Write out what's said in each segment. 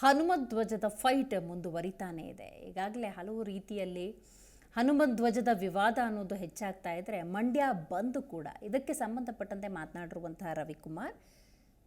ಹನುಮತ್ ಧ್ವಜದ ಫೈಟ್ ಮುಂದುವರಿತಾನೇ ಇದೆ. ಈಗಾಗಲೇ ಹಲವು ರೀತಿಯಲ್ಲಿ ಹನುಮತ್ ಧ್ವಜದ ವಿವಾದ ಅನ್ನೋದು ಹೆಚ್ಚಾಗ್ತಾ ಇದ್ರೆ ಮಂಡ್ಯ ಬಂದ್ ಕೂಡ. ಇದಕ್ಕೆ ಸಂಬಂಧಪಟ್ಟಂತೆ ಮಾತನಾಡಿರುವಂತಹ ರವಿಕುಮಾರ್,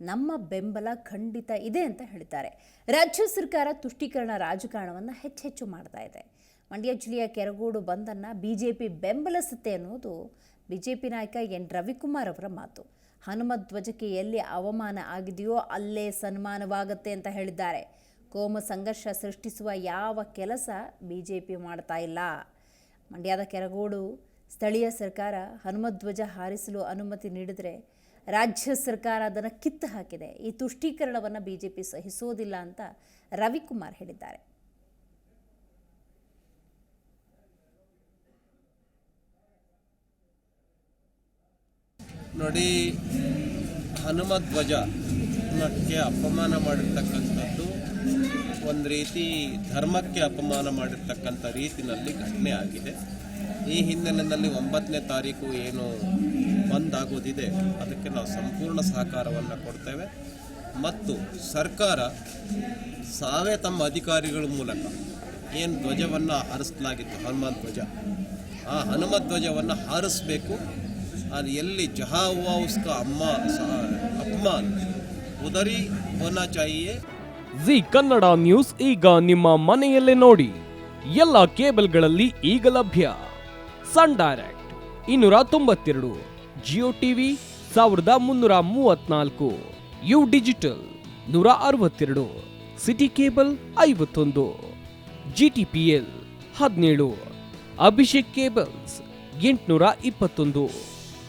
ನಮ್ಮ ಬೆಂಬಲ ಖಂಡಿತ ಇದೆ ಅಂತ ಹೇಳ್ತಾರೆ ರಾಜ್ಯ ಸರ್ಕಾರ ತುಷ್ಟೀಕರಣ ರಾಜಕಾರಣವನ್ನು ಹೆಚ್ಚೆಚ್ಚು ಮಾಡ್ತಾ ಇದೆ. ಮಂಡ್ಯ ಜಿಲ್ಲೆಯ ಕೆರಗೋಡು ಬಂದನ್ನು ಬಿಜೆಪಿ ಬೆಂಬಲಿಸುತ್ತೆ ಅನ್ನೋದು ಬಿಜೆಪಿ ನಾಯಕ ಎನ್. ರವಿಕುಮಾರ್ ಅವರ ಮಾತು. ಹನುಮಧ್ವಜಕ್ಕೆ ಎಲ್ಲಿ ಅವಮಾನ ಆಗಿದೆಯೋ ಅಲ್ಲೇ ಸನ್ಮಾನವಾಗುತ್ತೆ ಅಂತ ಹೇಳಿದ್ದಾರೆ. ಕೋಮು ಸಂಘರ್ಷ ಸೃಷ್ಟಿಸುವ ಯಾವ ಕೆಲಸ ಬಿಜೆಪಿ ಮಾಡ್ತಾ ಇಲ್ಲ. ಮಂಡ್ಯದ ಕೆರಗೋಡು ಸ್ಥಳೀಯ ಸರ್ಕಾರ ಹನುಮಧ್ವಜ ಹಾರಿಸಲು ಅನುಮತಿ ನೀಡಿದರೆ ರಾಜ್ಯ ಸರ್ಕಾರ ಅದನ್ನು ಕಿತ್ತು ಹಾಕಿದೆ. ಈ ತುಷ್ಟೀಕರಣವನ್ನು ಬಿಜೆಪಿ ಸಹಿಸೋದಿಲ್ಲ ಅಂತ ರವಿಕುಮಾರ್ ಹೇಳಿದ್ದಾರೆ. ನೋಡಿ ಹನುಮ ಧ್ವಜಕ್ಕೆ ಅಪಮಾನ ಮಾಡಿರ್ತಕ್ಕಂಥದ್ದು ಒಂದು ರೀತಿ ಧರ್ಮಕ್ಕೆ ಅಪಮಾನ ಮಾಡಿರ್ತಕ್ಕಂಥ ರೀತಿಯಲ್ಲಿ ಘಟನೆ ಆಗಿದೆ. ಈ ಹಿನ್ನೆಲೆಯಲ್ಲಿ ಒಂಬತ್ತನೇ ತಾರೀಕು ಏನು ಬಂದ್ ಆಗೋದಿದೆ ಅದಕ್ಕೆ ನಾವು ಸಂಪೂರ್ಣ ಸಹಕಾರವನ್ನು ಕೊಡ್ತೇವೆ. ಮತ್ತು ಸರ್ಕಾರ ಸಾವೇ ತಮ್ಮ ಅಧಿಕಾರಿಗಳ ಮೂಲಕ ಏನು ಧ್ವಜವನ್ನು ಹಾರಿಸಲಾಗಿತ್ತು ಹನುಮ ಧ್ವಜ ಆ ಹನುಮ ಧ್ವಜವನ್ನು ಹಾರಿಸಬೇಕು. ಅಲ್ಲಿ ಎಲ್ಲಿ ಜಹಾ ಹುವಾ ಉಸ್ಕ ಅಮ್ಮ ಅಪ್ಮಾನ್. ಉದರಿ ಹೋನಾ ಚಾಹಿಯೇ ಜಿ ಕನ್ನಡ ನ್ಯೂಸ್ ಈಗ ನಿಮ್ಮ ಮನೆಯಲ್ಲೇ ನೋಡಿ. ಎಲ್ಲ ಕೇಬಲ್ಗಳಲ್ಲಿ ಈಗ ಲಭ್ಯ. ಸನ್ ಡೈರೆಕ್ಟ್ ಇನ್ನೂರ ತೊಂಬತ್ತೆರಡು, ಜಿಯೋ ಟಿವಿ ಸಾವಿರದ ಮುನ್ನೂರ ಮೂವತ್ನಾಲ್ಕು ಯು ಡಿಜಿಟಲ್ ನೂರ ಅರವತ್ತೆರಡು, ಸಿಟಿ ಕೇಬಲ್ ಐವತ್ತೊಂದು ಜಿ ಟಿ ಪಿ ಎಲ್ ಹದಿನೇಳು, ಅಭಿಷೇಕ್ ಕೇಬಲ್ಸ್ ಎಂಟುನೂರ ಇಪ್ಪತ್ತೊಂದು.